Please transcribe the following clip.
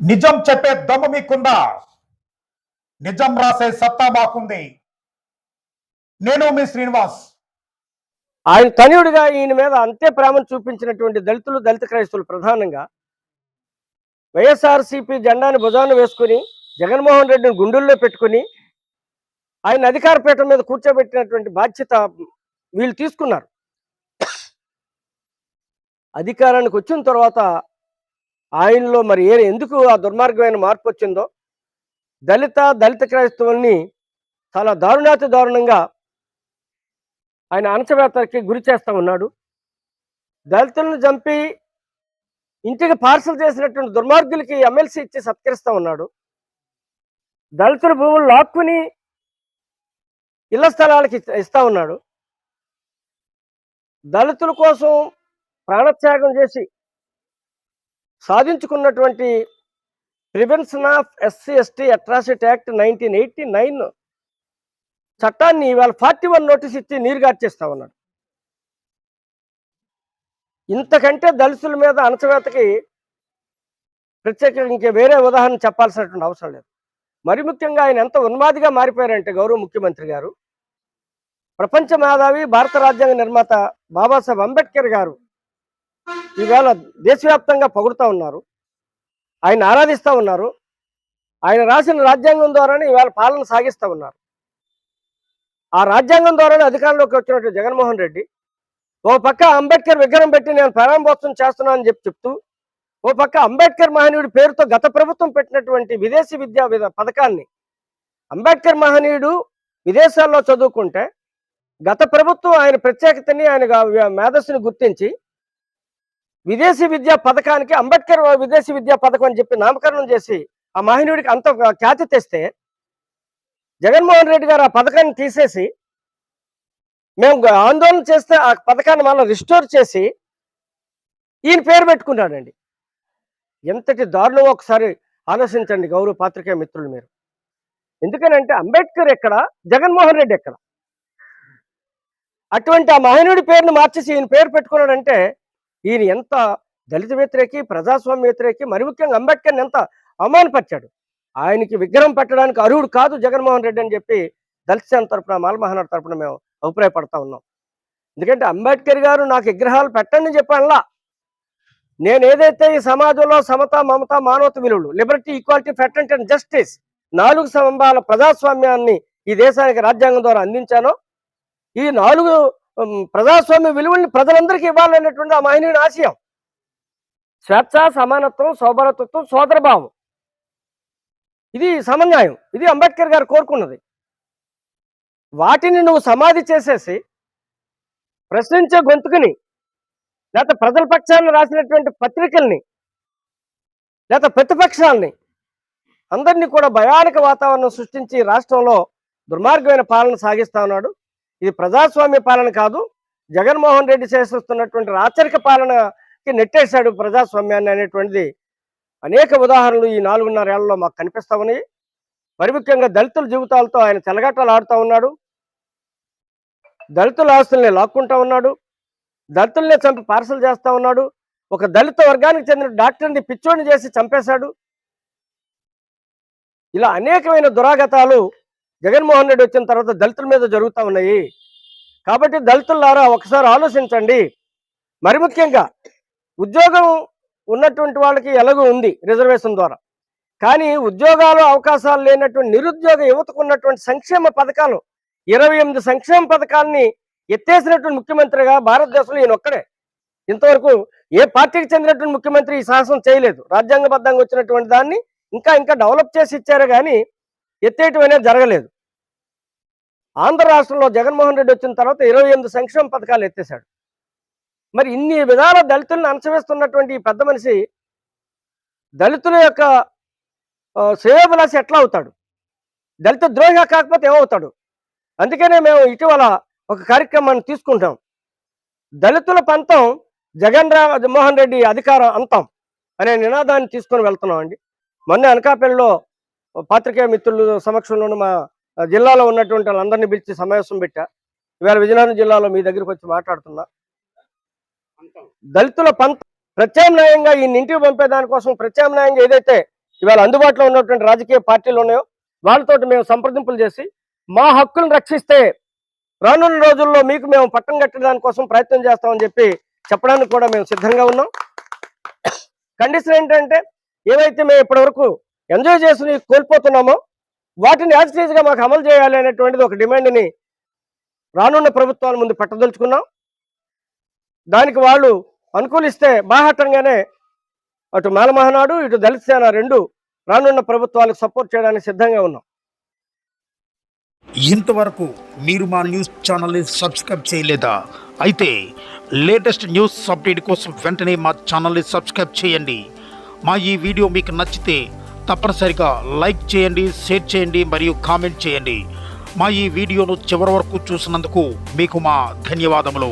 నిజం చెప్పే దమ్ము మీకుందా? నిజం రాసే సత్తా మాకుంది. నేను మీ శ్రీనివాస్. ఆయన తనయుడిగా ఈయన మీద అంతే ప్రేమను చూపించినటువంటి దళితులు దళిత క్రైస్తవులు ప్రధానంగా వైఎస్ఆర్సీపీ జెండాను భుజాన్ని వేసుకుని జగన్మోహన్ రెడ్డిని గుండెల్లో పెట్టుకుని ఆయన అధికార పీఠం మీద కూర్చోబెట్టినటువంటి బాధ్యత వీళ్ళు తీసుకున్నారు. అధికారానికి వచ్చిన తర్వాత ఆయనలో మరి ఏ ఎందుకు ఆ దుర్మార్గమైన మార్పు వచ్చిందో? దళిత దళిత క్రైస్తవుల్ని చాలా దారుణాతి దారుణంగా ఆయన అణచవేతకి గురి చేస్తా ఉన్నాడు. దళితులను చంపి ఇంటికి పార్సల్ చేసినటువంటి దుర్మార్గులకి ఎమ్మెల్సీ ఇచ్చి సత్కరిస్తా ఉన్నాడు. దళితుల భూములు లాక్కుని ఇళ్ళ స్థలాలకి ఇస్తా- ఇస్తా ఉన్నాడు. దళితుల కోసం ప్రాణత్యాగం చేసి సాధించుకున్నటువంటి prevention of SC ST atrocity act nineteen eighty nine చట్టాన్ని ఇవాళ ఫార్టీ వన్ నోటీస్ ఇచ్చి నీరు గార్చేస్తా ఉన్నాడు. ఇంతకంటే దళితుల మీద అణచవేతకి ప్రత్యేకంగా ఇంకే వేరే ఉదాహరణ చెప్పాల్సినటువంటి అవసరం లేదు. మరి ముఖ్యంగా ఆయన ఎంత ఉన్మాదిగా మారిపోయారంటే గౌరవ ముఖ్యమంత్రి గారు. ప్రపంచ మేధావి భారత రాజ్యాంగ నిర్మాత బాబాసాహెబ్ అంబేద్కర్ గారు ఈవేళ దేశవ్యాప్తంగా పొగుడుతూ ఉన్నారు. ఆయన ఆరాధిస్తూ ఉన్నారు. ఆయన రాసిన రాజ్యాంగం ద్వారానే ఇవాళ పాలన సాగిస్తూ ఉన్నారు. ఆ రాజ్యాంగం ద్వారానే అధికారంలోకి వచ్చినట్టు జగన్మోహన్ రెడ్డి ఓ పక్క అంబేద్కర్ విగ్రహం పెట్టి నేను ప్రారంభోత్సవం చేస్తున్నానని అని చెప్పి చెప్తూ ఓ పక్క అంబేద్కర్ మహనీయుడి పేరుతో గత ప్రభుత్వం పెట్టినటువంటి విదేశీ విద్యా విధ- పథకాన్ని అంబేద్కర్ మహనీయుడు విదేశాల్లో చదువుకుంటే గత ప్రభుత్వం ఆయన ప్రత్యేకతని ఆయన మేధస్సుని గుర్తించి విదేశీ విద్యా పథకానికి అంబేద్కర్ విదేశీ విద్యా పథకం అని చెప్పి నామకరణం చేసి ఆ మహనీయుడికి అంత ఖ్యాతి తెస్తే జగన్మోహన్ రెడ్డి గారు ఆ పథకాన్ని తీసేసి మేము ఆందోళన చేస్తే ఆ పథకాన్ని మళ్ళీ రిస్టోర్ చేసి ఈయన పేరు పెట్టుకున్నాడండి. ఎంతటి దారుణం ఒకసారి ఆలోచించండి గౌరవ పాత్రికేయ మిత్రులు మీరు. ఎందుకనంటే అంబేద్కర్ ఎక్కడ? జగన్మోహన్ రెడ్డి ఎక్కడ? అటువంటి ఆ మహనీయుడి పేరును మార్చేసి ఈయన పేరు పెట్టుకున్నాడంటే ఈయన ఎంత దళిత వ్యతిరేకి ప్రజాస్వామ్య వ్యతిరేకి మరి ముఖ్యంగా అంబేద్కర్ని ఎంత అవమానపరిచాడు? ఆయనకి విగ్రహం పెట్టడానికి అర్హుడు కాదు జగన్మోహన్ రెడ్డి అని చెప్పి దళిత సేన తరపున మాలమహానాడు తరపున మేము అభిప్రాయపడతా ఉన్నాం. ఎందుకంటే అంబేద్కర్ గారు నాకు విగ్రహాలు పెట్టండి చెప్పానులా. నేను ఏదైతే ఈ సమాజంలో సమత మమత మానవత విలువలు liberty equality fraternity and justice నాలుగు స్తంభాల ప్రజాస్వామ్యాన్ని ఈ దేశానికి రాజ్యాంగం ద్వారా అందించానో ఈ నాలుగు ప్రజాస్వామ్య విలువల్ని ప్రజలందరికీ ఇవ్వాలనేటువంటి ఆ మహనీయుని ఆశయం. స్వేచ్ఛ సమానత్వం సోదరతత్వం సోదరభావం. ఇది సమన్యాయం. ఇది అంబేద్కర్ గారు కోరుకున్నది. వాటిని నువ్వు సమాధి చేసేసి ప్రశ్నించే గొంతుకుని లేకపోతే ప్రజల పక్షాన్ని రాసినటువంటి పత్రికల్ని లేకపోతే ప్రతిపక్షాలని అందరినీ కూడా భయానక వాతావరణం సృష్టించి రాష్ట్రంలో దుర్మార్గమైన పాలన సాగిస్తా ఉన్నాడు. ఇది ప్రజాస్వామ్య పాలన కాదు. జగన్మోహన్ రెడ్డి చేస్తున్నటువంటి రాచరిక పాలనకి నెట్టేశాడు ప్రజాస్వామ్యాన్ని అనేటువంటిది. అనేక ఉదాహరణలు ఈ నాలుగున్నర ఏళ్ళలో మాకు కనిపిస్తా ఉన్నాయి. మరి ముఖ్యంగా దళితుల జీవితాలతో ఆయన తెలగట్టలు ఆడుతూ ఉన్నాడు. దళితుల ఆస్తుల్ని లాక్కుంటా ఉన్నాడు. దళితుల్ని చంపి పార్సల్ చేస్తూ ఉన్నాడు. ఒక దళిత వర్గానికి చెందిన డాక్టర్ని పిచ్చోడిని చేసి చంపేశాడు. ఇలా అనేకమైన దురాగతాలు జగన్మోహన్ రెడ్డి వచ్చిన తర్వాత దళితుల మీద జరుగుతూ ఉన్నాయి. కాబట్టి దళితులారా ఒకసారి ఆలోచించండి. మరి ముఖ్యంగా ఉద్యోగం ఉన్నటువంటి వాళ్ళకి ఎలాగో ఉంది రిజర్వేషన్ ద్వారా. కానీ ఉద్యోగాలు అవకాశాలు లేనటువంటి నిరుద్యోగ యువతకు ఉన్నటువంటి సంక్షేమ పథకాలు ఇరవై ఎనిమిది సంక్షేమ పథకాలని ఎత్తేసినటువంటి ముఖ్యమంత్రిగా భారతదేశంలో ఈయన ఒక్కడే. ఇంతవరకు ఏ పార్టీకి చెందినటువంటి ముఖ్యమంత్రి ఈ సాహసం చేయలేదు. రాజ్యాంగబద్ధంగా వచ్చినటువంటి దాన్ని ఇంకా ఇంకా డెవలప్ చేసి ఇచ్చారు కానీ ఎత్తేయటం అనేది జరగలేదు. ఆంధ్ర రాష్ట్రంలో జగన్మోహన్ రెడ్డి వచ్చిన తర్వాత ఇరవై ఎనిమిది సంక్షేమ పథకాలు ఎత్తేశాడు. మరి ఇన్ని విధాల దళితులను అణచివేస్తున్నటువంటి ఈ పెద్ద మనిషి దళితుల యొక్క ఆ, ఎట్లా అవుతాడు? దళిత ద్రోహిగా కాకపోతే ఏమవుతాడు? అందుకనే మేము ఇటీవల ఒక కార్యక్రమాన్ని తీసుకుంటాం. దళితుల పంతం జగన్ మోహన్ రెడ్డి అధికారం అంతం అనే నినాదాన్ని తీసుకొని వెళ్తున్నాం అండి మొన్న అనకాపల్లిలో పాత్రికేయ మిత్రుల సమక్షంలోనూ మా జిల్లాలో ఉన్నటువంటి వాళ్ళందరినీ పిలిచి సమావేశం పెట్టా. ఇవాళ విజయనగరం జిల్లాలో మీ దగ్గరికి వచ్చి మాట్లాడుతున్నా. దళితుల పంత ప్రత్యామ్నాయంగా ఈ ఇంటికి పంపే దానికోసం ప్రత్యామ్నాయంగా ఏదైతే ఇవాళ అందుబాటులో ఉన్నటువంటి రాజకీయ పార్టీలు ఉన్నాయో వాళ్ళతోటి మేము సంప్రదింపులు చేసి మా హక్కులను రక్షిస్తే రానున్న రోజుల్లో మీకు మేము పట్టం కట్టడానికి కోసం ప్రయత్నం చేస్తామని చెప్పి చెప్పడానికి కూడా మేము సిద్ధంగా ఉన్నాం. కండిషన్ ఏంటంటే ఏవైతే మేము ఇప్పటివరకు ఎంజాయ్ చేసి కోల్పోతున్నామో. వాటిని యాజ్గా మాకు అమలు చేయాలి అనేటువంటిది ఒక డిమాండ్ని రానున్న ప్రభుత్వాల ముందు పెట్టదలుచుకున్నాం. దానికి వాళ్ళు అనుకూలిస్తే బాహటంగానే అటు మేలమహనాడు ఇటు దళిత సేన రెండు రానున్న ప్రభుత్వాలకు సపోర్ట్ చేయడానికి సిద్ధంగా ఉన్నాం. ఇంతవరకు మీరు మా న్యూస్ ఛానల్ని సబ్స్క్రైబ్ చేయలేదా? అయితే లేటెస్ట్ న్యూస్ అప్డేట్ కోసం వెంటనే మా ఛానల్ని సబ్స్క్రైబ్ చేయండి. మా ఈ వీడియో మీకు నచ్చితే తప్పనిసరిగా లైక్ చేయండి షేర్ చేయండి మరియు కామెంట్ చేయండి. మా ఈ వీడియోను చివరి వరకు చూసినందుకు మీకు మా ధన్యవాదములు.